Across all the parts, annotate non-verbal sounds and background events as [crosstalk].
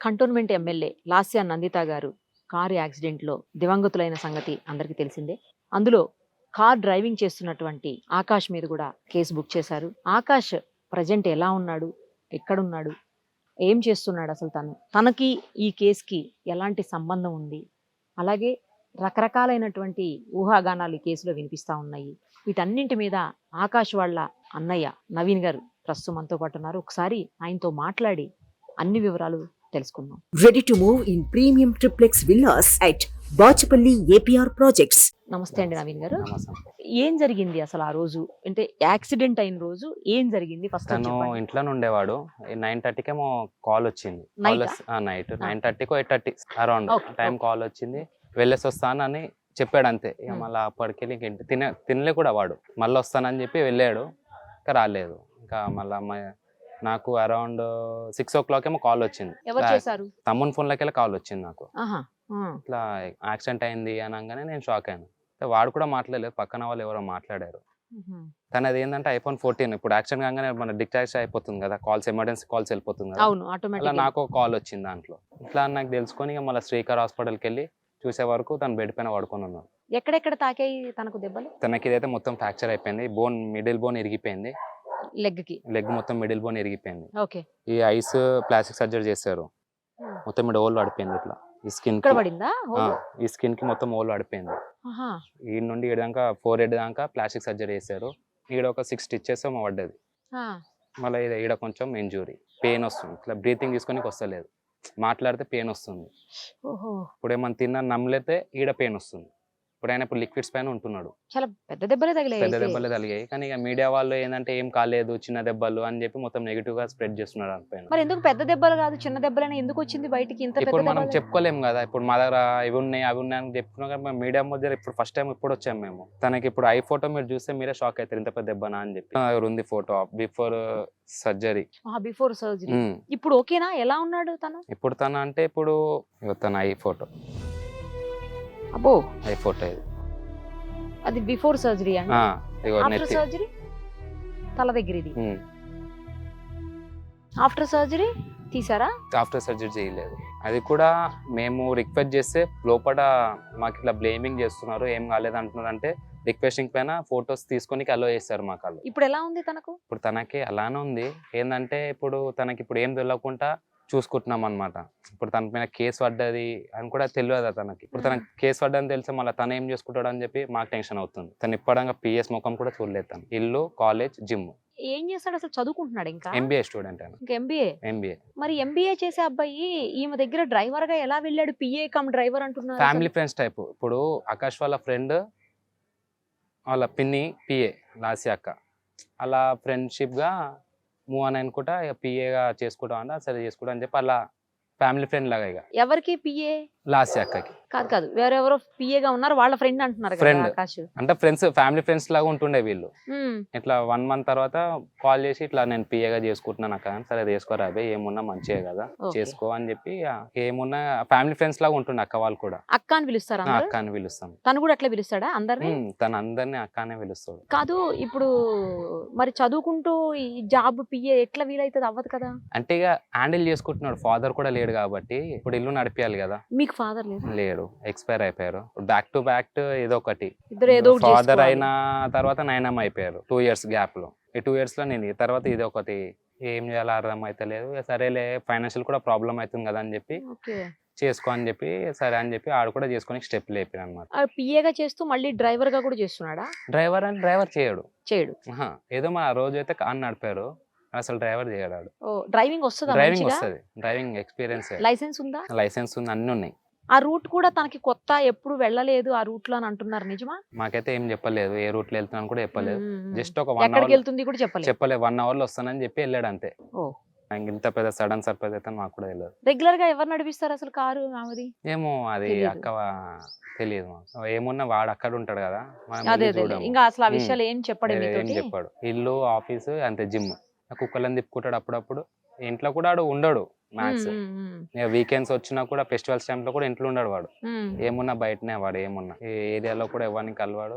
Cantonment MLA Lasya Nanditha గారు car యాక్సిడెంట్లో దివంగతులైన సంగతి అందరికీ తెలిసిందే. అందులో కార్ డ్రైవింగ్ చేస్తున్నటువంటి ఆకాష్ మీద కూడా కేసు బుక్ చేశారు. ఆకాష్ ప్రజెంట్ ఎలా ఉన్నాడు? ఎక్కడున్నాడు? ఏం చేస్తున్నాడు అసలు తను? తనకి ఈ కేసుకి ఎలాంటి సంబంధం ఉంది? అలాగే రకరకాలైనటువంటి ఊహాగానాలు ఈ కేసులో వినిపిస్తా ఉన్నాయి. వీటన్నింటి మీద ఆకాష్ వాళ్ళ అన్నయ్య నవీన్ గారు ప్రస్తుతం మనతో పాటు ఉన్నారు. ఒకసారి ఆయనతో మాట్లాడి అన్ని వివరాలు తెలుసుకుందాం. Ready to move in premium triplex villas at Bachapalli APR Projects. నమస్తే అండి నవీన్ గారు. ఏం జరిగింది అసలు ఆ రోజు? అంటే యాక్సిడెంట్ అయిన రోజు ఏం జరిగింది? ఫస్ట్ తను ఇంట్లోనే ఉండేవాడు. నైన్ థర్టీకేమో కాల్ వచ్చింది. Night? Nine థర్టీకో eight thirty around time. Call వచ్చింది. వెళ్ళేసి వస్తానని చెప్పాడు అంతే. ఇక. మళ్ళీ అప్పటికెళ్ళి ఇంక తినే తినలే కూడా వాడు. మళ్ళీ వస్తానని చెప్పి వెళ్ళాడు. ఇంకా రాలేదు. ఇంకా మళ్ళీ నాకు అరౌండ్ సిక్స్ ఓ క్లాక్ ఏమో కాల్ వచ్చింది. ఎవరు చేశారు? తమ్ముని ఫోన్లోకి వెళ్ళి కాల్ వచ్చింది నాకు. ఆహా ఆ, ఇట్లా యాక్సిడెంట్ అయింది అనగానే నేను షాక్ అయ్యాను. అయితే వాడు కూడా మాట్లాడలేదు పక్కన వాళ్ళు ఎవరో మాట్లాడారు. మ్హూ. తనది ఏంటంటే ఐఫోన్ ఫోర్టీన్ ఇప్పుడు యాక్సిడెంట్ కాగానే మన డిశ్చార్జ్ అయిపోతుంది కదా కాల్స్ ఎమర్జెన్సీ కాల్స్ వెళ్ళిపోతుంది కదా. అవును అలా ఆటోమేటిక్ నాకు కాల్ వచ్చింది దాంట్లో. ఇట్లా అని నాకు తెలుసుకొని ఇక మళ్ళీ శ్రీకర్ హాస్పిటల్కి వెళ్ళి చూసే వరకు తను బెడ్ పైన పడుకొని ఉన్నాడు. ఎక్కడెక్కడ తాకాయి తనకు దెబ్బలు? తనకి ఇదైతే మొత్తం ఫ్రాక్చర్ అయిపోయింది బోన్ మిడిల్ బోన్ ఇరిగిపోయింది. లెగ్కి? లెగ్ మొత్తం మిడిల్ బోన్ ఇరిగిపోయింది ఓకే ఈ ఐస్ ప్లాస్టిక్ సర్జరీ చేశారు. మొత్తం మీద ఓల్ పడిపోయింది ఇట్లా. ఈ స్కిన్ పడిందా? ఈ స్కిన్కి మొత్తం ఓల్ పడిపోయింది ఈ నుండి ఈడ దాకా ఫోర్ హెడ్ దాకా ప్లాస్టిక్ సర్జరీ చేశారు. ఈడ ఒక సిక్స్ స్టిచ్చెస్ పడ్డది. మళ్ళీ ఇది ఈడ కొంచెం ఇంజూరీ పెయిన్ వస్తుంది. ఇట్లా బ్రీతింగ్ తీసుకొని వస్తలేదు మాట్లాడితే పెయిన్ వస్తుంది. ఇప్పుడు ఏమన్నా తిన్నా నమ్మలేతే ఈడ పెయిన్ వస్తుంది. ఇప్పుడు ఆయన ఇప్పుడు లిక్విడ్స్ పైన ఉంటున్నాడు. చాలా పెద్ద దెబ్బలే తగిలాయి పెద్ద. దెబ్బలు తగిలాయి. కానీ ఇక మీడియా వాళ్ళు ఏంటంటే ఏం కాలేదు చిన్న దెబ్బలు అని చెప్పి మొత్తం నెగిటివ్గా స్ప్రెడ్ చేస్తున్నారు మరి ఎందుకు పెద్ద దెబ్బలు కాదు చిన్న దెబ్బలైనా ఎందుకు వచ్చింది బయటికి? ఇంత ఇప్పుడు మనం దెబ్బలు? చెప్పుకోలేం కదా ఇప్పుడు మా దగ్గర ఇవి ఉన్నాయి అవి ఉన్నాయి అని చెప్పుకున్నాం కానీ మీడియా మధ్య ఇప్పుడు ఫస్ట్ టైం ఇప్పుడు వచ్చాం మేము. తనకి ఇప్పుడు ఐ ఫోటో మీరు చూస్తే మీరే షాక్ అవుతారు ఇంత పెద్ద దెబ్బనా అని చెప్పి. ఉంది photo before surgery. Before surgery. ఇప్పుడు ఓకేనా? ఎలా ఉన్నాడు తను? ఇప్పుడు తన అంటే ఇప్పుడు తన ఐ ఫోటో. అబ్బో. ఐ ఫోటో ఇది అది బిఫోర్ సర్జరీ అండి. ఆ, ఆఫ్టర్ నెత్తి. సర్జరీ తల దగ్గర ఇది. ఆఫ్టర్ సర్జరీ తీసారా? ఆఫ్టర్ సర్జరీ చేయలేదు. అది కూడా మేము రిక్వెస్ట్ చేస్తే లోపల మాకు ఇట్లా బ్లేమింగ్ చేస్తున్నారు ఏం కాలేదు అంటున్నారు అంటే రిక్వెస్టింగ్ పైన ఫొటోస్ తీసుకొని అలో చేస్తారు మాకు వాళ్ళు. ఇప్పుడు ఎలా ఉంది తనకు? ఇప్పుడు తనకి అలానే ఉంది. ఏంటంటే ఇప్పుడు తనకి ఇప్పుడు ఏం తెలియకుండా చూసుకుంటున్నాం అనమాట ఇప్పుడు తన పైన కేసు పడ్డది అని కూడా తెలియదు తనకి? ఇప్పుడు తనకి కేసు పడ్డని తెలిసి మళ్ళీ తను ఏం చేసుకుంటాడు అని చెప్పి మాకు టెన్షన్ అవుతుంది. తను ఇప్పటిగా పిఎస్ ముఖం కూడా చూడలేదు తను. ఇల్లు కాలేజ్ జిమ్. ఏం చేస్తాడు అసలు? చదువుకుంటున్నాడు ఇంకా? ఎంబీఏ స్టూడెంట్ ఇంకా ఎంబీఏ? ఎంబీఏ. మరి ఎంబీఏ చేసే అబ్బాయి ఈమె దగ్గర డ్రైవర్గా ఎలా వెళ్ళాడు? పిఏ కమ్ డ్రైవర్ అంటున్నారు ఫ్యామిలీ ఫ్రెండ్స్ టైప్. ఇప్పుడు ఆకాష్ వాళ్ళ ఫ్రెండ్ వాళ్ళ పిన్ని పిఏ లాసి అక్క. అలా ఫ్రెండ్షిప్గా మూవ్ అని అనుకుంటా ఇక పిఏగా చేసుకోవడం అన్నా సరే చేసుకోవడం అని చెప్పి అలా ఫ్యామిలీ ఫ్రెండ్ లాగా ఇక. ఎవరికి పిఏ లాసి అక్కకి కాదు కాదు. వేరెవరో పిఏ గా ఉన్నారు వాళ్ళ ఫ్రెండ్ అంటున్నారు. ఆకాష్. అంటే ఫ్రెండ్స్ ఫ్యామిలీ ఫ్రెండ్స్ లాగా ఉంటుండే వీళ్ళు. ఇట్లా వన్ మంత్ తర్వాత కాల్ చేసి ఇట్లా నేను పిఏగా చేసుకుంటున్నాను అక్క సరే చేసుకోరా అబ్బాయి ఏమున్నా మంచిగా కదా. చేసుకో అని చెప్పి ఏమున్నా ఫ్యామిలీ ఫ్రెండ్స్ లాగా ఉంటుండే అక్క వాళ్ళు కూడా. అక్క అని పిలుస్తారా? అక్క అని పిలుస్తాం. తను కూడా అట్లా పిలుస్తాడా అందరిని? తను అందరినీ అక్క అనే పిలుస్తాడు. కాదు ఇప్పుడు మరి చదువుకుంటూ ఈ జాబ్ పిఏ ఎట్లా వీలైతుంది? అవ్వదు కదా. అంటే ఇక హ్యాండిల్ చేసుకుంటున్నాడు. ఫాదర్ కూడా లేడు కాబట్టి ఇప్పుడు ఇల్లు నడిపించాలి కదా. మీకు ఫాదర్ లేదు. లేడు. ఎక్స్పైర్ అయిపోయారు. బ్యాక్ టు బ్యాక్ ఏదో ఒకటి ఫాదర్. అయిన తర్వాత నైనమ్ అయిపోయారు. టూ ఇయర్స్ గ్యాప్లో. ఈ టూ ఇయర్స్లో నేను ఈ తర్వాత ఇది ఒకటి ఏం చేయాలో అర్థం అయితే లేదు ఇక సరేలే ఫైనాన్షియల్ కూడా ప్రాబ్లం అవుతుంది కదా అని చెప్పి ఓకే. చేసుకో అని చెప్పి సరే అని చెప్పి ఆడు కూడా చేసుకొని స్టెప్ లేపాను అనమాట పిఏగా చేస్తూ మళ్ళీ డ్రైవర్గా కూడా చేస్తున్నాడా? డ్రైవర్ అని డ్రైవర్ చేయడు. చేయడు. ఏదో మా రోజు అయితే కార్ నడిపారు అసలు డ్రైవర్ చేయడు ఆడు. ఓ డ్రైవింగ్ వస్తుందా డ్రైవింగ్ వస్తుంది. డ్రైవింగ్ ఎక్స్పీరియన్స్ లైసెన్స్ ఉందా? లైసెన్స్ ఉంది అన్ని ఉన్నాయి. ఆ రూట్ కూడా తనకి కొత్త ఎప్పుడు వెళ్ళలేదు ఆ రూట్లో అని అంటున్నారు నిజమా? మాకైతే ఏం చెప్పలేదు. ఏ రూట్లో వెళ్తున్నాను కూడా చెప్పలేదు. జస్ట్ ఒక వన్ ఎక్కడికి వెళ్తుంది కూడా చెప్పలేదు. చెప్పలేదు వన్ అవర్లో వస్తానని చెప్పి వెళ్ళాడు అంతే. ఓ. ఇంత పెద్ద సడన్ సర్ప్రైజ్ అయితే మాకు కూడా తెలియదు. రెగ్యులర్గా ఎవరు నడిపిస్తారు అసలు కారు ఆమెది? ఏమో అది. అక్క తెలియదు ఏమున్నా వాడు అక్కడ ఉంటాడు కదా. ఇంకా అసలు ఆ. విషయాలు ఏం చెప్పడం ఏం? చెప్పాడు. ఇల్లు ఆఫీస్ అంతే జిమ్. కుక్కలను తిప్పుకుంటాడు అప్పుడప్పుడు. ఇంట్లో కూడా ఆడు ఉండడు. మ్యాథ్స్. వీకెండ్స్ వచ్చినా కూడా ఫెస్టివల్స్ టైంలో కూడా ఇంట్లో ఉండడు వాడు. ఏమున్నా బయటనే వాడు ఏమున్నా. ఏ ఏరియాలో కూడా ఎవరిని కలవాడు.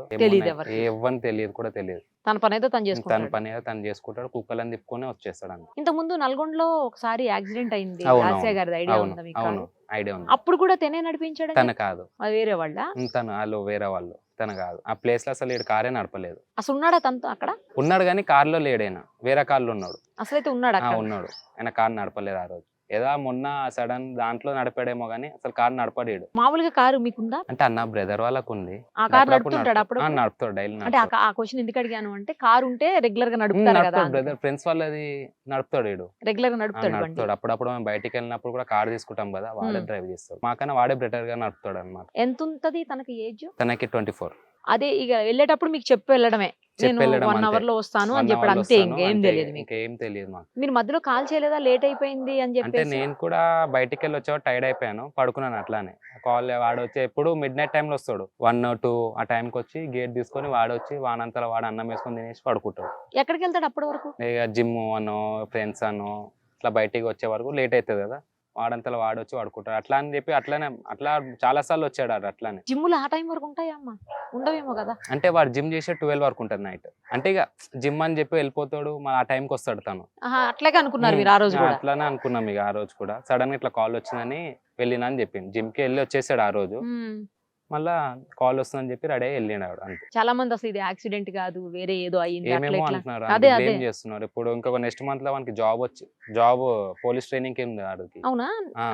ఎవరిని తెలియదు కూడా తెలియదు. తన పని అయితే తను తన చేసుకుంటాడు పని ఏదో తను చేసుకుంటాడు కుక్కలని తిప్పుకొని వచ్చేస్తాడు అంతే. ఇంత ముందు నల్గొండలో ఒకసారి యాక్సిడెంట్ అయింది. అవును. గారిది ఐడియా ఉందా మీకు? అవును ఐడియా ఉంది. అప్పుడు కూడా తెనే నడిపించాడు? తన కాదు. వేరే వాళ్ళ? తను వాళ్ళు వేరే వాళ్ళు. తన కాదు. ఆ ప్లేస్లో అసలు కారే నడపలేదు. అసలు ఉన్నాడా తనతో అక్కడ? ఉన్నాడు కానీ కార్లో లేడైనా వేరే కార్లో ఉన్నాడు. అసలైతే ఉన్నాడు ఆ, అక్కడ? ఉన్నాడు. ఆయన కార్ నడపలేదు ఆ రోజు. ఏదో మొన్న సడన్ దాంట్లో నడిపాడేమో కానీ అసలు కార్ నడపడేడు. మామూలుగా కారు మీకుందా? అంటే అన్న బ్రదర్ వాళ్ళకు ఉంది ఆ కారు నడుపుతుంటాడు నడుపు- అప్పుడు నడుపుతాడు డైలీ అంటే ఆ క్వశ్చన్ ఎందుకు అడిగాను అంటే కారు ఉంటే రెగ్యులర్గా నడుపుతారు కదా బ్రదర్. ఫ్రెండ్స్ వాళ్ళది నడుపుతాడు వీడు రెగ్యులర్గా నడుపుతాడు నడుపుతాడు. అప్పుడప్పుడు మేము బయటికి వెళ్ళినప్పుడు కూడా కార్ తీసుకుంటాం కదా వాడే. డ్రైవ్ చేస్తాడు. మాకన్నా వాడే బెటర్గా నడుపుతాడు అనమాట ఎంత ఉంటది తనకి ఏజ్? తనకి ట్వంటీ ఫోర్. అదే ఇక వెళ్ళేటప్పుడు మీకు చెప్పి వెళ్ళడమే. నేను చెప్పి వన్. అవర్లో వస్తాను అని చెప్పాడు. అంతే ఇంకేం. తెలియదు ఇంకేం తెలియదు మాకు. మీరు మధ్యలో కాల్ చేయలేదా? లేట్ అయిపోయింది అని అంటే చెప్పేసి. నేను కూడా బయటికి వెళ్ళి వచ్చేవాడు టైర్డ్ అయిపోయాను. పడుకున్నాను అట్లానే. కాల్ వాడు వచ్చి ఎప్పుడు మిడ్ నైట్ టైంలో వస్తాడు. వన్ టూ ఆ టైంకి వచ్చి గేట్ తీసుకొని వాడు వచ్చి వానంతలో వాడు అన్నం వేసుకొని తినేసి పడుకుంటాడు. ఎక్కడికి వెళ్తాడు అప్పటి వరకు? ఇక జిమ్ అనో ఫ్రెండ్స్ అనో ఇట్లా బయటికి వచ్చే వరకు లేట్ అవుతుంది కదా. వాడంతలో వాడు వచ్చి పడుకుంటాడు అట్లా అని చెప్పి అట్లానే అట్లా చాలా సార్లు వచ్చాడు ఆడు అట్లానే. జిమ్ములు ఆ టైం వరకు ఉంటాయా అమ్మా? ఉండవేమో కదా. అంటే వాడు జిమ్ చేసే ట్వెల్వ్ వరకు ఉంటుంది నైట్. అంటే ఇక జిమ్ అని చెప్పి వెళ్ళిపోతాడు మరి ఆ టైంకి వస్తాడు తను. అట్లాగే అనుకున్నారు మీరు ఆ రోజు కూడా? అట్లానే అనుకున్నాం ఇక ఆ రోజు కూడా. సడన్గా ఇట్లా కాల్ వచ్చిందని వెళ్ళినా అని చెప్పింది. జిమ్కి వెళ్ళి వచ్చేసాడు ఆ రోజు. మళ్ళా కాల్ వస్తుందని చెప్పి రెడీ వెళ్ళినాడు అంతే. చాలా మంది అసలు ఇది యాక్సిడెంట్ కాదు వేరే ఏదో అయ్యింది అట్లా ఏమేమో ఇట్లా. అంటున్నారు అదే, అదే అదే. చేస్తున్నారు. ఇప్పుడు ఇంకొక నెక్స్ట్ మంత్లో మనకి జాబ్ వచ్చి జాబ్ పోలీస్ ట్రైనింగ్ ఉంది వాడికి అవునా?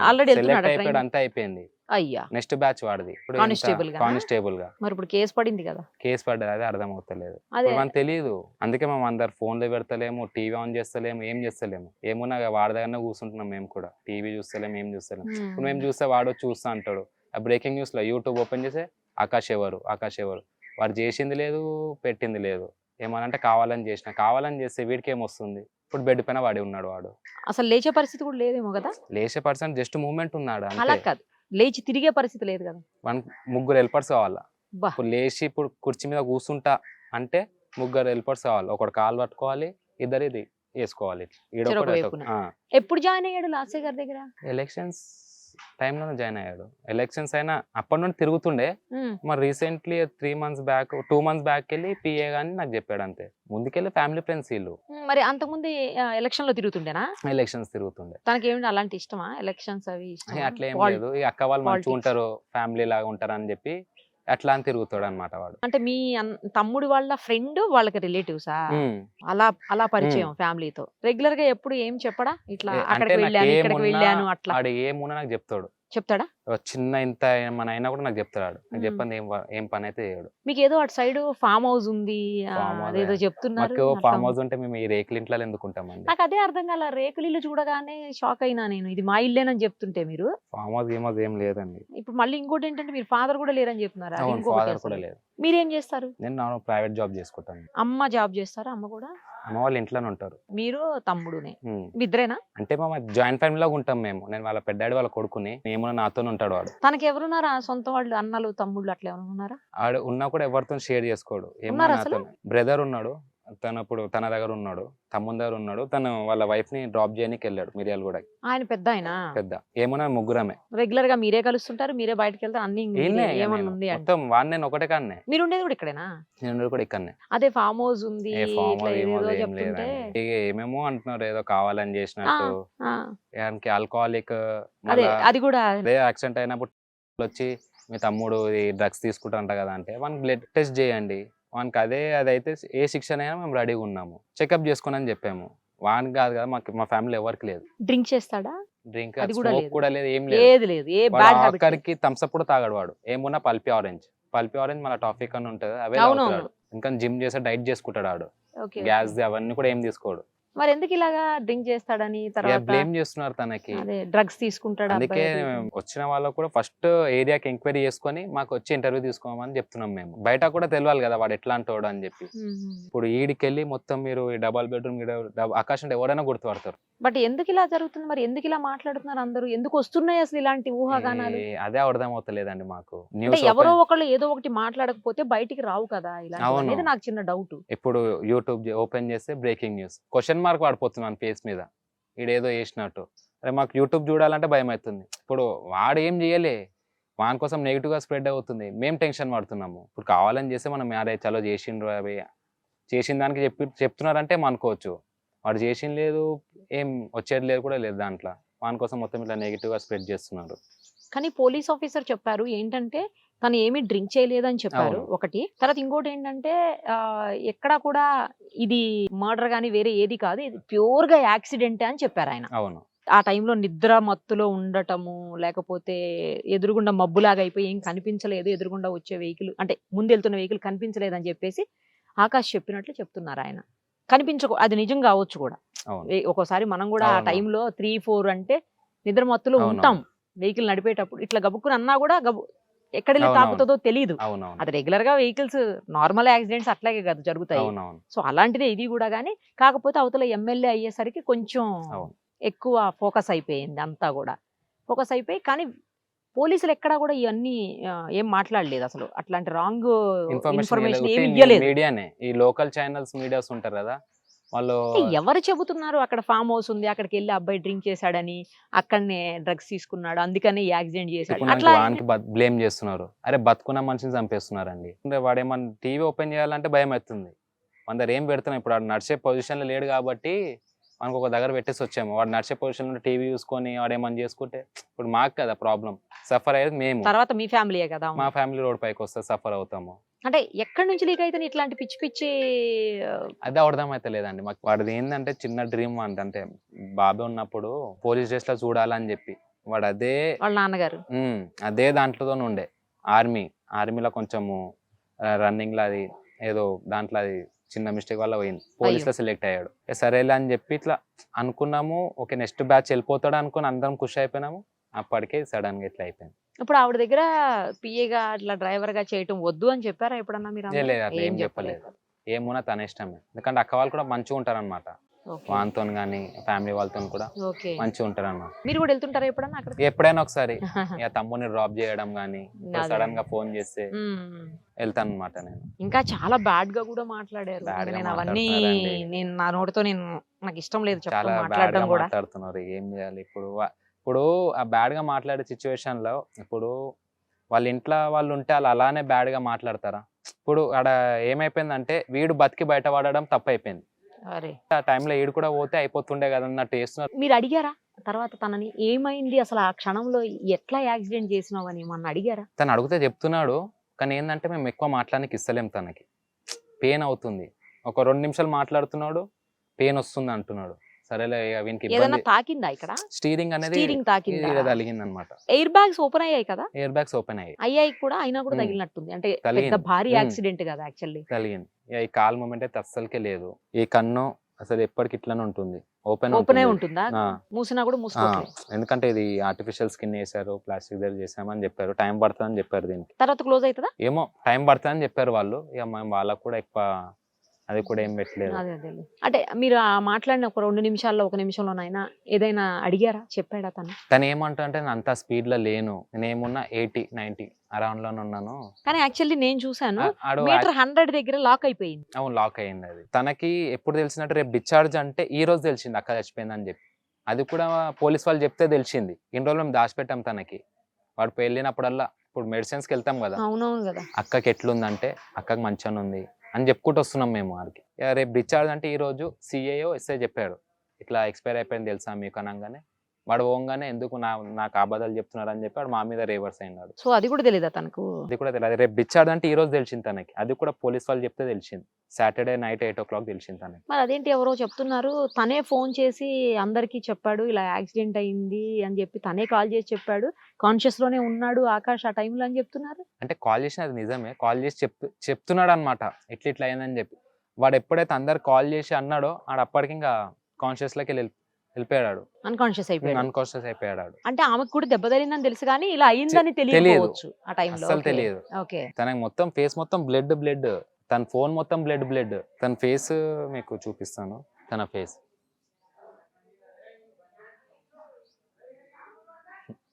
Already వెళ్తున్నాడా సెలెక్ట్ అయిపోయాడు? అంతా అయిపోయింది. అయ్యా. నెక్స్ట్ బ్యాచ్ వాడిది. Constable గానా? కానిస్టేబుల్గా మరి ఇప్పుడు కేసు పడింది కదా? కేసు పడ్డది అదే అర్థం అవుతలేదు. అదే ఇప్పుడు మనకు తెలియదు అందుకే మేము అందరు ఫోన్లు పెడతలేము టీవీ ఆన్ చేస్తలేము ఏం చేస్తలేము. ఏమున్నా వాడి దగ్గరనే కూర్చుంటున్నాం మేము కూడా. టీవీ చూస్తలేము ఏం చూస్తలేము. మ్మ్. ఇప్పుడు మేము చూస్తే వాడు వచ్చి చూస్తా అంటాడు. ఆ బ్రేకింగ్ న్యూస్లో యూట్యూబ్ ఓపెన్ చేస్తే ఆకాష్ ఎవరు? ఆకాష్ ఎవరు? వాడు చేసింది లేదు పెట్టింది లేదు. ఏమనంటే కావాలని చేసిన. కావాలని చేస్తే వీడికి ఏమొస్తుంది ఇప్పుడు బెడ్ పైన వాడి ఉన్నాడు వాడు. అసలు లేచే పరిస్థితి కూడా లేదేమో కదా? లేచే పర్సన్ జస్ట్ మూమెంట్ ఉన్నాడు అలా కాదు. లేచి తిరిగే పరిస్థితి లేదు కదా? వన్ ముగ్గురు హెల్పర్స్ కావాలా? ఇప్పుడు లేచి ఇప్పుడు కుర్చీ మీద కూర్చుంటా అంటే ముగ్గురు హెల్పర్స్ కావాలి. ఒకడు కాలు పట్టుకోవాలి ఇద్దరు ఇది వేసుకోవాలి. ఎప్పుడు జాయిన్ అయ్యాడు లాసే గారి దగ్గర? ఎలక్షన్స్ టైంలోనే జాయిన్ అయ్యాడు ఎలక్షన్స్ అయినా అప్పటి నుండి తిరుగుతుండే. మరి recently three months back two months back వెళ్ళి పిఏ గాని నాకు చెప్పాడు అంతే ముందుకెళ్ళి ఫ్యామిలీ ఫ్రెండ్స్ వీళ్ళు. మరి అంతకుముందు ఎలక్షన్లో తిరుగుతుండేనా ఎలక్షన్స్ తిరుగుతుండే తనకి ఏమిటి అలాంటి ఇష్టమా ఎలక్షన్స్ అవి? అట్లా ఏం లేదు ఈ అక్క వాళ్ళు మంచిగా. ఉంటారు ఫ్యామిలీ లాగా ఉంటారు అని చెప్పి అట్లా అని తిరుగుతాడు అనమాట వాడు. అంటే మీ తమ్ముడు వాళ్ళ ఫ్రెండ్ వాళ్ళకి రిలేటివ్సా. అలా అలా పరిచయం ఫ్యామిలీతో. రెగ్యులర్గా ఎప్పుడు ఏం చెప్పడా? ఇట్లా అక్కడికి వెళ్ళాను ఇక్కడికి వెళ్ళాను అట్లా. ఏమున్నా నాకు చెప్తాడు. చెప్తాడా? చిన్న ఇంత ఏమన్నా అయినా కూడా నాకు చెప్తాడు. నాకు మ్మ్. చెప్పండి ఏం ఏం పని అయితే చేయడు. మీకు ఏదో అటు సైడ్ ఫామ్ హౌస్ ఉంది ఆ, Farm house అదేదో ఏ. చెప్తున్నారు ఫామ్ హౌస్ ఉంటే మేము ఈ రేకుల ఇంట్లో ఎందుకు ఉంటామండి నాకు అదే అర్థం కాల రేకులు ఇల్లు చూడగానే షాక్ అయినా నేను. ఇది మా ఇల్లేనని చెప్తుంటే మీరు. ఫామ్ హౌస్ హౌస్ ఏం లేదండి. ఇప్పుడు మళ్ళీ ఇంకోటి ఏంటంటే మీరు ఫాదర్ కూడా లేరని చెప్తున్నారు? ఫాదర్ కూడా. లేదు మీరేం చేస్తారు? నేను ప్రైవేట్ జాబ్ చేసుకుంటాను. అమ్మ జాబ్ చేస్తారా? అమ్మ కూడా? అమ్మ వాళ్ళు ఇంట్లోనే ఉంటారు. మీరు తమ్ముడునే. ఇద్దరేనా అంటే మా జాయింట్ ఫ్యామిలీ లాగా ఉంటాం మేము. నేను వాళ్ళ పెద్దాడి వాళ్ళ కొడుకుని. ఏమన్నా నాతోనే ఉంటాడు వాడు. తనకి ఎవరున్నారా సొంత వాళ్ళు అన్నలు తమ్ముళ్ళు అట్లా ఎవరు ఉన్నారా? ఆడు ఉన్నా కూడా ఎవరితో షేర్ చేసుకోడు. ఏమన్నా బ్రదర్ ఉన్నాడు. తను ఇప్పుడు తన దగ్గర ఉన్నాడు తమ్ముని దగ్గర ఉన్నాడు తను వాళ్ళ వైఫ్ని డ్రాప్ చేయడానికి వెళ్ళాడు మిరియాలు కూడా. ఆయన పెద్ద ఆయన? పెద్ద. ఏమన్నా ముగ్గురమే. రెగ్యులర్గా మీరే కలుస్తుంటారు మీరే బయటకు వెళ్తారు అన్ని ఏమన్నా. ఉంది అంటే? మొత్తం వాడిని నేను ఒకటే కాన్నే. మీరు ఉండేది కూడా ఇక్కడేనా? నేను ఉండేది కూడా ఇక్కడనే అదే ఫామ్ హౌస్ ఉంది ఏ ఫామ్ ఇట్లా ఏమో ఏదేదో ఏం చెప్తుంటే. లేదండి. ఇక ఏమేమో అంటున్నారు ఏదో కావాలని చేసినట్టు. ఆ, దానికి ఆల్కహాలిక్ అదే కూడా అదే యాక్సిడెంట్ అయినప్పుడు వచ్చి మీ తమ్ముడు డ్రగ్స్ తీసుకుంటాంట కదా అంటే వానికి బ్లడ్ టెస్ట్ చేయండి. వానికి అదే అదైతే ఏ శిక్షణ అయినా మేము రెడీగా ఉన్నాము. చెకప్ చేసుకుని అని చెప్పాము. వానికి కాదు కదా మాకు మా ఫ్యామిలీ ఎవరికి లేదు. డ్రింక్ చేస్తాడా? డ్రింక్ కూడా స్మోక్ లేదు. కూడా లేదు ఏం లేదు. లేదు ఏ వాడు బ్యాడ్ హ్యాబిట్ ఆఖరికి థమ్స్అప్ కూడా తాగాడు వాడు. ఏమున్నా పల్పి ఆరెంజ్. పల్పి ఆరెంజ్ మళ్ళీ టాఫిక్ అని ఉంటుంది అవే ఇంకా జిమ్ చేస్తే డైట్ చేసుకుంటాడు ఆడు. ఓకే. గ్యాస్ అవన్నీ కూడా ఏం తీసుకోడు. మరి ఎందుకు ఇలాగా డ్రింక్ చేస్తాడని తర్వాత బ్లేమ్ చేస్తున్నారు తనకి. డ్రగ్స్ తీసుకుంటాడు అందుకే. వచ్చిన వాళ్ళకు కూడా ఫస్ట్ ఏరియాకి ఎంక్వైరీ చేసుకొని మాకు వచ్చి ఇంటర్వ్యూ తీసుకోమని చెప్తున్నాం మేము. బయట కూడా తెలియాలి కదా వాడు ఎట్లా అంటాడు అని చెప్పి. ఇప్పుడు ఈడికి వెళ్ళి మొత్తం మీరు డబల్ బెడ్రూమ్ ఆకాశం అంటే ఎవరైనా గుర్తుపడతారు. బట్ ఎందుకు ఇలా జరుగుతుంది మరి? ఎందుకు ఇలా మాట్లాడుతున్నారు అందరూ? ఎందుకు వస్తున్నాయి అసలు ఇలాంటి ఊహాగానాలు? అదే అర్థం అవుతలేదండి మాకు ఎవరో ఒకళ్ళు ఏదో ఒకటి మాట్లాడకపోతే బయటికి రావు కదా ఇలా నాకు చిన్న డౌట్. ఇప్పుడు యూట్యూబ్ ఓపెన్ చేస్తే బ్రేకింగ్ న్యూస్. క్వశ్చన్ మార్క్ పడిపోతుంది మన ఫేస్ మీద. ఈడేదో చేసినట్టు. అరే మాకు యూట్యూబ్ చూడాలంటే భయం అవుతుంది ఇప్పుడు వాడు ఏం చేయలే. వాని కోసం నెగిటివ్గా గా స్ప్రెడ్ అవుతుంది. మేము టెన్షన్ పడుతున్నాము. ఇప్పుడు కావాలని చేస్తే మనం మ్యారేజ్ చలో చేసిండ్రు అవి. చేసిన దానికి చెప్పి చెప్తున్నారంటే అనుకోవచ్చు వాడు చేసిన లేదు ఏం వచ్చేది లేదు కూడా లేదు దాంట్లో. వాని కోసం మొత్తం ఇట్లా నెగిటివ్గా గా స్ప్రెడ్ చేస్తున్నారు. కానీ పోలీస్ ఆఫీసర్ చెప్పారు ఏంటంటే తను ఏమీ డ్రింక్ చేయలేదని చెప్పారు. ఒకటి. తర్వాత ఇంకోటి ఏంటంటే ఎక్కడా కూడా ఇది మర్డర్ కానీ వేరే ఏది కాదు. ఇది ప్యూర్గా యాక్సిడెంట్ అని చెప్పారు ఆయన. అవును. ఆ టైంలో నిద్ర మత్తులో ఉండటము లేకపోతే ఎదురుగుండా మబ్బులాగా అయిపోయి ఏం కనిపించలేదు ఎదురుగుండా వచ్చే వెహికల్ అంటే ముందు వెళ్తున్న వెహికల్ కనిపించలేదు అని చెప్పేసి ఆకాష్ చెప్పినట్లు చెప్తున్నారు ఆయన. కనిపించకు అది నిజం కావచ్చు కూడా. ఒక్కోసారి మనం కూడా ఆ. టైంలో త్రీ ఫోర్ అంటే నిద్ర మత్తులో. ఉంటాం. వెహికల్ నడిపేటప్పుడు ఇట్లా గబుక్కుని అన్నా కూడా గబు ఎక్కడ. తాకుతుందో తెలియదు అది రెగ్యులర్గా వెహికల్స్ నార్మల్ యాక్సిడెంట్స్ అట్లాగే కదా జరుగుతాయి. సో అలాంటిదే ఇది కూడా కానీ కాకపోతే అవతల ఎమ్మెల్యే అయ్యేసరికి కొంచెం. ఎక్కువ ఫోకస్ అయిపోయింది అంతా కూడా. ఫోకస్ అయిపోయి కానీ పోలీసులు ఎక్కడా కూడా ఇవన్నీ ఏం మాట్లాడలేదు అసలు. అట్లాంటి రాంగ్ ఇన్ఫర్మేషన్ ఇన్ఫర్మేషన్ ఏమి ఇవ్వలేదు. మీడియానే ఈ లోకల్ ఛానల్స్ మీడియాస్ ఉంటారు కదా వాళ్ళు ఎవరు చెబుతున్నారు అక్కడ ఫామ్ హౌస్ ఉంది అక్కడికి వెళ్ళి అబ్బాయి డ్రింక్ చేశాడని అక్కడనే డ్రగ్స్ తీసుకున్నాడు అందుకని యాక్సిడెంట్ చేశాడు. అట్లా బ్లేమ్ చేస్తున్నారు. అరే బతుకున్న మనిషిని చంపేస్తున్నారండి. అంటే వాడు ఏమన్నా టీవీ ఓపెన్ చేయాలంటే భయం అవుతుంది మన దగ్గర ఏం పెడుతున్నాం ఇప్పుడు వాడు నడిచే పొజిషన్లో లేడు కాబట్టి మనకు ఒక దగ్గర పెట్టేసి వచ్చాము. వాడు నడిచే పొజిషన్లో టీవీ చూసుకొని వాడు ఏమన్నా చేసుకుంటే ఇప్పుడు మాకు కదా ప్రాబ్లం. సఫర్ అయ్యేది మేము. తర్వాత మీ ఫ్యామిలీయే కదా మా ఫ్యామిలీ రోడ్ పైకి వస్తే సఫర్ అవుతాము. అంటే ఎక్కడి నుంచి లీక్ అయితే ఇట్లాంటి పిచ్చి పిచ్చి అదే అయితే లేదండి. మాకు వాడిది ఏంటంటే చిన్న డ్రీమ్ అంటే. అంటే బాబే ఉన్నప్పుడు పోలీస్ స్టేషన్లో చూడాలని చెప్పి. వాడు అదే వాళ్ళ నాన్నగారు. అదే దాంట్లోనే ఉండే. ఆర్మీ. ఆర్మీలో కొంచెము రన్నింగ్లో అది ఏదో దాంట్లో అది చిన్న మిస్టేక్ వల్ల పోయింది. పోలీస్లో సెలెక్ట్ అయ్యాడు. సరేలే అని చెప్పి ఇట్లా అనుకున్నాము. ఓకే నెక్స్ట్ బ్యాచ్ వెళ్ళిపోతాడు అనుకుని అందరం ఖుషి అయిపోయినాము. అప్పటికే సడన్గా ఇట్లా అయిపోయింది. ఇప్పుడు ఆవిడ దగ్గర పిఏగా అట్లా డ్రైవర్గా చేయటం వద్దు అని చెప్పారా ఎప్పుడన్నా మీరు ఏ అందరూ? లేదు అట్లా ఏం చెప్పలేదు. ఏమున్నా తన ఇష్టమే. ఎందుకంటే అక్క వాళ్ళు కూడా మంచిగా ఉంటారు అనమాట ఓకే. వానితో కానీ ఫ్యామిలీ వాళ్ళతో కూడా మంచిగా ఉంటారు అన్నమాట మీరు కూడా వెళ్తుంటారా ఎప్పుడన్నా అక్కడ ఎప్పుడైనా ఒకసారి [laughs] ఇక తమ్ముని డ్రాప్ చేయడం అదే. సడన్గా ఫోన్ చేస్తే. వెళ్తాను అనమాట నేను. ఇంకా చాలా బ్యాడ్గా కూడా మాట్లాడారు. నేను అవన్నీ. నేను నా నోటితో నేను నాకు ఇష్టం లేదు చాలా మాట్లాడడం కూడా. మాట్లాడుతున్నారు. ఏం చేయాలి? ఇప్పుడు ఇప్పుడు ఆ బ్యాడ్గా మాట్లాడే సిచ్యువేషన్లో ఇప్పుడు వాళ్ళ ఇంట్లో వాళ్ళు ఉంటే వాళ్ళు అలానే బ్యాడ్గా మాట్లాడతారా? ఇప్పుడు ఆడ ఏమైపోయిందంటే వీడు బతికి బయట పడడం తప్పు అయిపోయింది అరే. ఆ టైంలో వీడు కూడా పోతే అయిపోతుండే కదా అన్నట్టు చేస్తున్నారు. మీరు అడిగారా? తర్వాత తనని ఏమైంది అసలు ఆ క్షణంలో? ఎట్లా యాక్సిడెంట్ చేసినావు అని ఏమన్నా అడిగారా? తను అడిగితే చెప్తున్నాడు కానీ ఏంటంటే మేము ఎక్కువ మాట్లాడడానికి ఇస్తలేం తనకి. పెయిన్ అవుతుంది. ఒక రెండు నిమిషాలు మాట్లాడుతున్నాడు పెయిన్ వస్తుంది అంటున్నాడు. సరేలే ఇక వీనికి ఏదైనా తాకిందా ఇక్కడ? స్టీరింగ్ అనేది స్టీరింగ్ తాకిందా? తగిలింది అనమాట ఎయిర్ బ్యాగ్స్ ఓపెన్ అయ్యాయి కదా? ఎయిర్ బ్యాగ్స్ ఓపెన్ అయ్యాయి. అయ్యాయి కూడా అయినా కూడా. తగిలినట్టుంది. అంటే తగిలింది. పెద్ద భారీ. యాక్సిడెంట్ కదా యాక్చువల్లీ. ఇక ఈ కాల్ మూమెంట్ అయితే అస్సలకే లేదు. ఈ కన్ను అసలు ఎప్పటికి ఇట్లానే ఉంటుంది. ఓపెన్ ఓపెన్ ఉంటుందా. మూసినా కూడా మూసుకోవట్లేదు ఎందుకంటే ఇది ఆర్టిఫిషియల్ స్కిన్ వేసారు ప్లాస్టిక్ దగ్గర చేసామని చెప్పారు. టైం పడుతుందని చెప్పారు దీనికి. తర్వాత క్లోజ్ అవుతుందా? ఏమో టైం పడుతుందని చెప్పారు వాళ్ళు. ఇక మేము వాళ్ళకు కూడా ఎక్కువ అది కూడా ఏం పెట్టలేదు. అదే అదే అంటే మీరు ఆ మాట్లాడిన ఒక రెండు నిమిషాల్లో ఒక నిమిషంలోనైనా ఏదైనా అడిగారా? చెప్పాడా తను? తను ఏమంటా అంటే నేను అంత స్పీడ్లో లేను. నేను ఏమున్నా ఎయిటీ నైన్టీ అరౌండ్లోనే ఉన్నాను. కానీ యాక్చువల్లీ నేను చూసాను ఆడు మీటర్ హండ్రెడ్ దగ్గర లాక్ అయిపోయింది. అవును లాక్ అయ్యింది అది. తనకి ఎప్పుడు తెలిసినట్టు రేపు డిశ్చార్జ్ అంటే ఈ రోజు తెలిసింది అక్క చచ్చిపోయిందని చెప్పి. అది కూడా పోలీస్ వాళ్ళు చెప్తే తెలిసింది. ఇన్ని రోజులు మేము దాచిపెట్టాం తనకి. వాడు వెళ్ళినప్పుడల్లా ఇప్పుడు మెడిసిన్స్కి వెళ్తాం కదా. అవునవును కదా. అక్కకి ఎట్లుందంటే అక్కకి మంచిగా ఉంది. అని చెప్పుకుంటూ వస్తున్నాం మేము వారికి రేపు డిశ్చార్జ్ అంటే ఈరోజు సిఏఓ ఎస్ఐ చెప్పాడు. ఇట్లా ఎక్స్పైర్ అయిపోయింది తెలుసా మీకు అనగానే? వాడు పోగానే ఎందుకు నా నాకు ఆబాదాలు చెప్తున్నాడు అని చెప్పి వాడు మా మీద రేవర్స్ అయినాడు. సో అది కూడా తెలీదా తనకు? అది కూడా తెలియదు రేపు డిశ్చార్జ్ అంటే ఈ రోజు తెలిసింది తనకి. అది కూడా పోలీస్ వాళ్ళు చెప్తే తెలిసింది. Saturday night eight o'clock తెలిసింది తనకి. మరి అదేంటి ఎవరో చెప్తున్నారు? తనే ఫోన్ చేసి అందరికీ చెప్పాడు ఇలా యాక్సిడెంట్ అయింది అని చెప్పి తనే కాల్ చేసి చెప్పాడు. కాన్షియస్లోనే ఉన్నాడు ఆకాష్ ఆ టైంలో అని చెప్తున్నారు? అంటే కాల్ చేసిన అది నిజమే. కాల్ చేసి చెప్ చెప్తున్నాడు అనమాట ఇట్లా ఇట్లా అయిందని చెప్పి. వాడు ఎప్పుడైతే అందరు కాల్ చేసి అన్నాడో ఆడు అప్పటికి ఇంకా కాన్షియస్లోకి వెళ్ళి వెళ్ళిపోయాడు అన్కాన్షియస్ అయిపోయాడు. అన్కాన్షియస్ అయిపోయాడు. అంటే ఆమెకు కూడా దెబ్బ తగిలిందని తెలుసు కానీ ఇలా అయిందని తెలియదు. ఆ టైంలో అస్సలు తెలియదు ఓకే. తనకి మొత్తం ఫేస్ మొత్తం బ్లడ్ బ్లడ్. తన ఫోన్ మొత్తం బ్లడ్ బ్లడ్. తన ఫేస్ మీకు చూపిస్తాను. తన ఫేస్.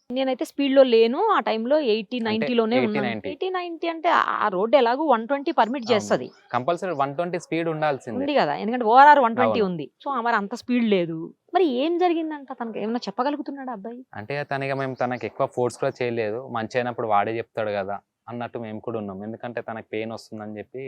నేనైతే స్పీడ్లో లేను. ఆ టైంలో ఎయిటీ నైన్టీలోనే 80, ఉన్నాను. 90. ఎయిటీ నైన్టీ అంటే ఆ రోడ్డు ఎలాగో వన్ ట్వంటీ పర్మిట్ చేస్తుంది. కంపల్సరీ వన్ ట్వంటీ స్పీడ్ ఉండాల్సిందే. ఉంది కదా. ఎందుకంటే ఓఆర్ఆర్ వన్ ట్వంటీ. ఉంది. సో మరి అంత స్పీడ్ లేదు. మరి ఏం జరిగిందంట? తనకి ఏమైనా చెప్పగలుగుతున్నాడు అబ్బాయి? అంటే తనకి మేము తనకి ఎక్కువ ఫోర్స్ కూడా చేయలేదు. మంచి అయినప్పుడు వాడే చెప్తాడు కదా అన్నట్టు మేము కూడా ఉన్నాం. ఎందుకంటే తనకి పెయిన్ వస్తుందని చెప్పి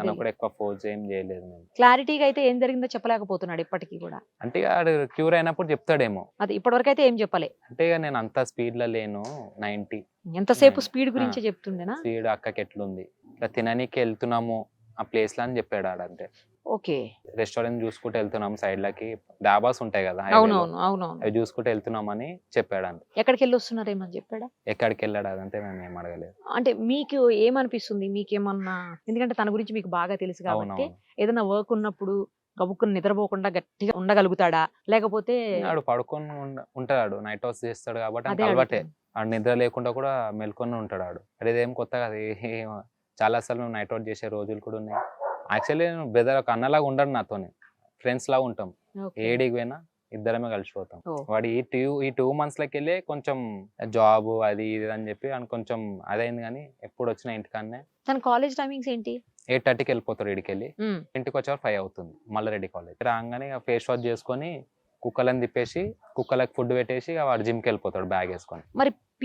తన కూడా ఎక్కువ ఫోర్స్ ఏం చేయలేదు మేము. క్లారిటీగా అయితే ఏం జరిగిందో చెప్పలేకపోతున్నాడు ఇప్పటికీ కూడా. అంటే ఆడు క్యూర్ అయినప్పుడు చెప్తాడేమో. అది ఇప్పటివరకు అయితే ఏం చెప్పలే. అంటే ఇక నేను అంత స్పీడ్లో లేను. నైన్టీ ఎంతసేపు. స్పీడ్ గురించి చెప్తుండేనా? స్పీడ్ అక్కకి ఎట్లుంది? ఇట్లా తిననీకి వెళ్తున్నాము ఆ ప్లేస్లో అని చెప్పాడు ఆడంతే ఓకే. రెస్టారెంట్ చూసుకుంటూ వెళ్తున్నాం సైడ్ లకి. డాబాస్ ఉంటాయి కదా. అవునవును అవునవును. అవి చూసుకుంటూ వెళ్తున్నామని చెప్పాడు అంతే ఎక్కడికి వెళ్ళి వస్తున్నారేమని చెప్పాడా? ఎక్కడికి వెళ్ళాడు అదంతే మేము ఏం అడగలేదు. అంటే మీకు ఏమనిపిస్తుంది? మీకేమన్నా ఎందుకంటే తన గురించి మీకు బాగా తెలుసు కాబట్టి ఏదైనా వర్క్ ఉన్నప్పుడు గబుక్కుని నిద్రపోకుండా గట్టిగా ఉండగలుగుతాడా? లేకపోతే ఆడు పడుకొని ఉంటాడు. నైట్ హౌస్ చేస్తాడు కాబట్టి అదే అలవాటే. ఆడు నిద్ర లేకుండా కూడా మెల్కొని ఉంటాడు ఆడు. అరే ఇదేం కొత్త కదా చాలా సార్లు నైట్ అవుట్ చేసే రోజులు కూడా ఉన్నాయి. యాక్చువల్లీ నేను బ్రదర్ ఒక అన్నలాగా ఉండడు నాతోని. ఫ్రెండ్స్ లాగా ఉంటాం. ఏడికి పోయినా ఇద్దరమే కలిసిపోతాం. వాడు ఈ టూ ఈ టూ మంత్స్ లకి వెళ్ళి కొంచెం జాబ్ అది ఇది అని చెప్పి అని కొంచెం అదైంది కానీ ఎప్పుడు వచ్చినా ఇంటికాన్నే తన కాలేజ్ టైమింగ్స్ ఏంటి? ఎయిట్ థర్టీకి వెళ్ళిపోతాడు ఇడికి వెళ్ళి. ఇంటికి వచ్చేవారు ఫైవ్ అవుతుంది. మల్లారెడ్డి కాలేజ్. రాగానే ఫేస్ వాష్ చేసుకొని కుక్కలను తిప్పేసి కుక్కలకు ఫుడ్ పెట్టేసి వాడు జిమ్కి వెళ్ళిపోతాడు బ్యాగ్ వేసుకొని.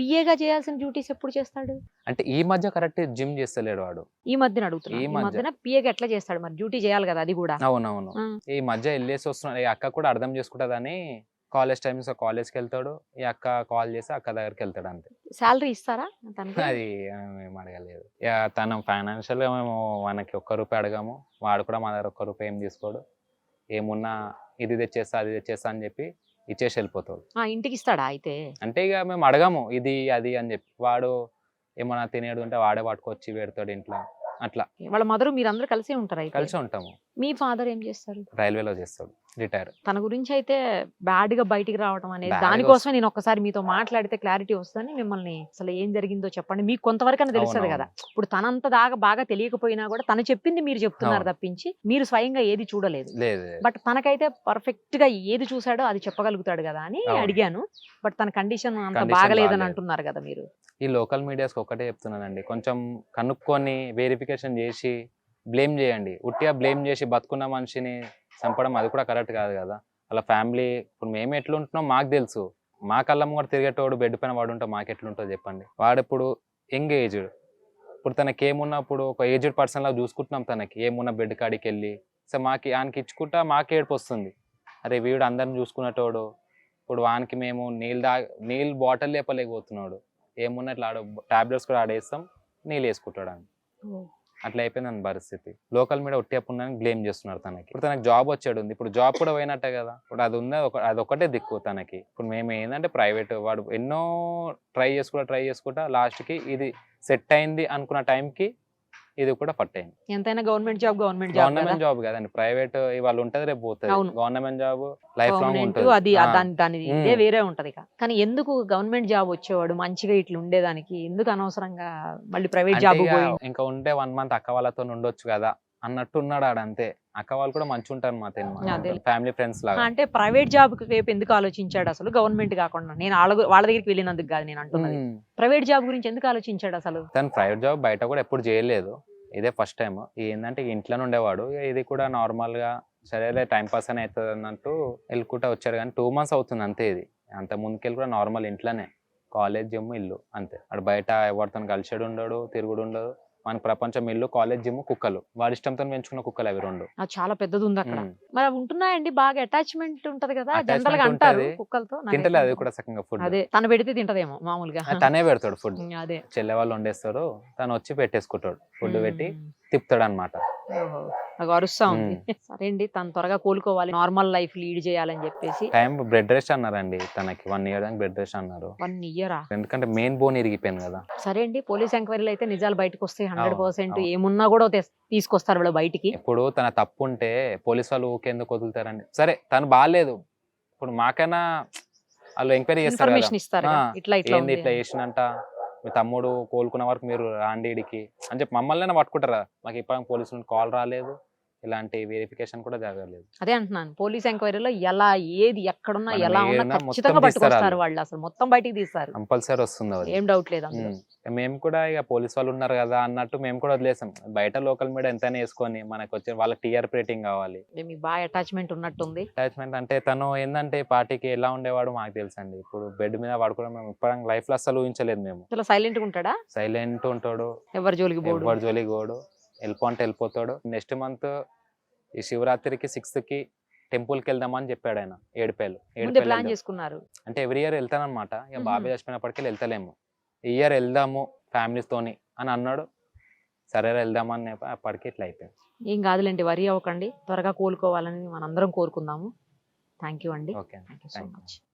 పిఏగా చేయాల్సిన డ్యూటీస్ ఎప్పుడు చేస్తాడు? అంటే ఈ మధ్య కరెక్ట్ జిమ్ చేస్తలేడు వాడు. ఈ మధ్యన అడుగుతున్నా. ఈ ఈ మధ్య. మధ్యన పిఏగా ఎట్లా చేస్తాడు మరి? డ్యూటీ చేయాలి కదా అది కూడా. అవునవును. ఈ మధ్య వెళ్ళేసి వస్తున్నాడు ఈ అక్క కూడా అర్థం చేసుకుంటుందని కాలేజ్ టైమ్స్ కాలేజ్కి వెళ్తాడు ఈ అక్క కాల్ చేసి అక్క దగ్గరికి వెళ్తాడు అంతే. శాలరీ ఇస్తారా అది మేము అడగలేదు. తను ఫైనాన్షియల్గా మేము మనకి ఒక్క రూపాయి అడగాము. వాడు కూడా మా దగ్గర ఒక్క రూపాయి ఏం తీసుకోడు. ఏమున్నా ఇది తెచ్చేస్తా అది తెచ్చేస్తా అని చెప్పి ఇచ్చేసి వెళ్ళిపోతాడు. ఆ, ఇంటికి ఇస్తాడా అయితే? అంటే ఇక మేము అడగాము ఇది అది అని చెప్పి. వాడు ఏమన్నా తినేడు ఉంటే వాడే పట్టుకొచ్చి పెడతాడు ఇంట్లో. అట్లా. వాళ్ళ మదరు మీరందరూ కలిసే ఉంటారు కలిసి ఉంటాము. మీ ఫాదర్ ఏం చేస్తారు? రైల్వేలో చేస్తాడు. రిటైర్. తన గురించి అయితే బ్యాడ్గా బయటికి రావడం అనేది దానికోసమే నేను ఒక్కసారి మీతో మాట్లాడితే క్లారిటీ వస్తుందని మిమ్మల్ని అసలు ఏం జరిగిందో చెప్పండి. మీకు కొంతవరకు తెలుస్తుంది కదా. ఇప్పుడు తనంత దాకా బాగా తెలియకపోయినా కూడా తను చెప్పింది మీరు చెప్తున్నారు. తప్పించి మీరు స్వయంగా ఏది చూడలేదు. లేదు బట్ తనకైతే పర్ఫెక్ట్గా ఏది చూసాడో అది చెప్పగలుగుతాడు కదా అని. అడిగాను. బట్ తన కండిషన్ అంత బాగలేదని బాగాలేదు. అంటున్నారు కదా మీరు. ఈ లోకల్ మీడియాస్కి ఒకటే చెప్తున్నానండి. కొంచెం కనుక్కొని వెరిఫికేషన్ చేసి బ్లేమ్ చేయండి. ఉట్టిగా బ్లేమ్ చేసి బతుకున్న మనిషిని చంపడం అది కూడా కరెక్ట్ కాదు కదా. వాళ్ళ ఫ్యామిలీ ఇప్పుడు మేము ఎట్లుంటున్నాం మాకు తెలుసు. మా కళ్ళమ్మ కూడా తిరిగేటోడు బెడ్ పైన వాడు ఉంటే మాకు ఎట్లుంటుందో చెప్పండి. వాడు ఇప్పుడు యంగ్ ఏజ్డ్. ఇప్పుడు తనకి ఏమున్నప్పుడు ఒక ఏజ్డ్ పర్సన్ లాగా చూసుకుంటున్నాం తనకి. ఏమున్న బెడ్ కాడికి వెళ్ళి సో మాకి ఆయనకి ఇచ్చుకుంటా మాకు ఏడుపు వస్తుంది. అరే వీడు అందరిని చూసుకునేటోడు ఇప్పుడు వానికి మేము నీళ్ళు దా నీళ్ళు బాటిల్ లేపలేకపోతున్నాడు. ఏమున్నా ఇట్లా ఆడ టాబ్లెట్స్ కూడా ఆడేస్తాం నీళ్ళు వేసుకుంటాడు అని అట్లా అయిపోయింది అని పరిస్థితి. లోకల్ మీడియా ఒట్టేపుందని బ్లేమ్ చేస్తున్నారు తనకి. ఇప్పుడు తనకి జాబ్ వచ్చాడు ఉంది ఇప్పుడు జాబ్ కూడా పోయినట్టే కదా. ఇప్పుడు అది ఉంది? ఒక అది ఒకటే దిక్కు తనకి. ఇప్పుడు మేము ఏంటంటే ప్రైవేట్ వాడు ఎన్నో ట్రై చేసుకుంటా ట్రై చేసుకుంటా లాస్ట్కి ఇది సెట్ అయింది అనుకున్న టైంకి ఇది కూడా పట్ అయింది ఎంతైనా government job government job government job కదండి ప్రైవేట్ ఇవాళ ఉంటది రేపు పోతుంది. గవర్నమెంట్ జాబ్ లైఫ్ లాంగ్ ఉంటుంది అది. దాని. ఇదే వేరే ఉంటది. కానీ ఎందుకు గవర్నమెంట్ జాబ్ వచ్చేవాడు మంచిగా ఇట్లా ఉండేదానికి ఎందుకు అనవసరంగా మళ్ళీ ప్రైవేట్ జాబ్ ఇంకా ఉంటే వన్ మంత్ అక్క వాళ్ళతో ఉండొచ్చు కదా అన్నట్టు ఉన్నాడు ఆడ అంతే. అక్క వాళ్ళు కూడా మంచి ఉంటారు మా అదే. ఫ్యామిలీ ఫ్రెండ్స్ లాగా. అంటే ప్రైవేట్ జాబ్ వైపు ఎందుకు ఆలోచించాడు అసలు? గవర్నమెంట్ కాకుండా. నేను వాళ్ళ దగ్గరికి వెళ్ళినందుకు కాదు నేను అంటున్నది. ఉమ్. ప్రైవేట్ జాబ్ గురించి ఎందుకు ఆలోచించాడు అసలు? తను ప్రైవేట్ జాబ్ బయట కూడా ఎప్పుడు చేయలేదు. ఇదే ఫస్ట్ టైం ఏంటంటే ఇంట్లోనే ఉండేవాడు. ఇది కూడా నార్మల్గా సరేలే టైం పాస్ అని అవుతుంది అన్నట్టు వెళ్ళుకుంటా వచ్చాడు కానీ టూ మంత్స్ అవుతుంది అంతే ఇది. అంత ముందుకెళ్ళి కూడా నార్మల్ ఇంట్లోనే. కాలేజ్ జిమ్ ఇల్లు అంతే. అక్కడ బయట ఎవరితో కలిసాడు ఉండడు తిరుగుడు ఉండదు మన ప్రపంచం ఇల్లు కాలేజ్ జిమ్ కుక్కలు వాడి ఇష్టంతో పెంచుకున్న కుక్కలు అవి రెండు చాలా పెద్దది ఉంది అక్కడ. మరి ఉంటున్నాయండి బాగా అటాచ్మెంట్ ఉంటది కదా జనరల్గా అంటారు. కుక్కలతో తింటలే అది. కూడా సగంగా ఫుడ్ అదే తను పెడితే తింటదేమో మామూలుగా తనే పెడతాడు ఫుడ్ అదే చెల్లె వాళ్ళు వండేస్తారు తను వచ్చి పెట్టేసుకుంటాడు ఫుడ్ పెట్టి. తిప్పుతాడు అనమాట. నాకు అరుస్తా ఉంది. [laughs] సరే అండి తను త్వరగా కోలుకోవాలి. నార్మల్ లైఫ్ లీడ్ చేయాలని చెప్పేసి. టైం బ్రెడ్ రెస్ట్ అన్నారండి తనకి. వన్ ఇయర్ దాకా బ్రెడ్ రెస్ట్ అన్నారు. వన్ ఇయరా? ఎందుకంటే మెయిన్ బోన్ ఇరిగిపోయింది కదా. సరే అండి పోలీస్ ఎంక్వైరీలో అయితే నిజాలు బయటకు వస్తాయి హండ్రెడ్ పర్సెంట్. ఏమున్నా కూడా తెస్- తీసుకొస్తారు వీళ్ళు బయటికి. ఇప్పుడు తన తప్పు ఉంటే పోలీస్ వాళ్ళు ఊకెందుకు వదులుతారండి సరే తను బాగాలేదు ఇప్పుడు మాకైనా వాళ్ళు ఎంక్వైరీ చేస్తారు ఇట్లా ఇట్లా ఏంది ఇట్లా. చేసినంట? మీ తమ్ముడు కోలుకున్న వరకు మీరు రాండి ఈడికి. అని చెప్పి మమ్మల్ని పట్టుకుంటారా? మాకు ఇప్పుడు పోలీసులు కాల్ రాలేదు. ఇలాంటి వెరిఫికేషన్ కూడా జరగలేదు. అదే అంటున్నాను. పోలీస్ ఎంక్వైరీలో ఎలా ఏది ఎక్కడున్నా ఎలా ఉన్నా ఖచ్చితంగా పట్టుకొస్తారు వాళ్ళు. అసలు. మొత్తం బయటికి తీస్తారు. కంపల్సరీ వస్తుంది ఏం డౌట్ లేదు. మేము కూడా ఇక పోలీస్ వాళ్ళు ఉన్నారు కదా అన్నట్టు మేము కూడా వదిలేసాం. బయట లోకల్ మీడియా ఎంతైనా వేసుకొని మనకు వచ్చే వాళ్ళకి టీఆర్పీ రేటింగ్ కావాలి. మీకు బాగా అటాచ్మెంట్ ఉన్నట్టుంది. అటాచ్మెంట్ అంటే తను ఏంటంటే పార్టీకి ఎలా ఉండేవాడు మాకు తెలుసండి. ఇప్పుడు బెడ్ మీద పడుకోవడం మేము ఇప్పుడు లైఫ్లో అస్సలు ఊహించలేదు మేము. అసలు సైలెంట్గా ఉంటాడా? సైలెంట్ ఉంటాడు. ఎవరి జోలికి పోడు? ఎవరి జోలికి పోడు. వెళ్ళిపో అంటే వెళ్ళిపోతాడు. నెక్స్ట్ మంత్ ఈ శివరాత్రికి సిక్స్త్కి టెంపుల్కి వెళ్దామని చెప్పాడు ఆయన ఏడుపేలు. ఏడుపేలు. చేసుకున్నారు. అంటే ఎవ్రీ ఇయర్ వెళ్తానమాట ఇక. బాబాయ్ చచ్చిపోయినప్పటికీ వెళ్తలేము. ఈ ఇయర్ వెళ్దాము families తోని అని అన్నాడు. సరే వెళ్దామని అప్పటికి ఇట్లా అయిపోయింది. ఏం కాదులేండి వరి అవ్వకండి. త్వరగా కోలుకోవాలని మనందరం కోరుకుందాము. థ్యాంక్ యూ అండి. Okay thank you so. Much.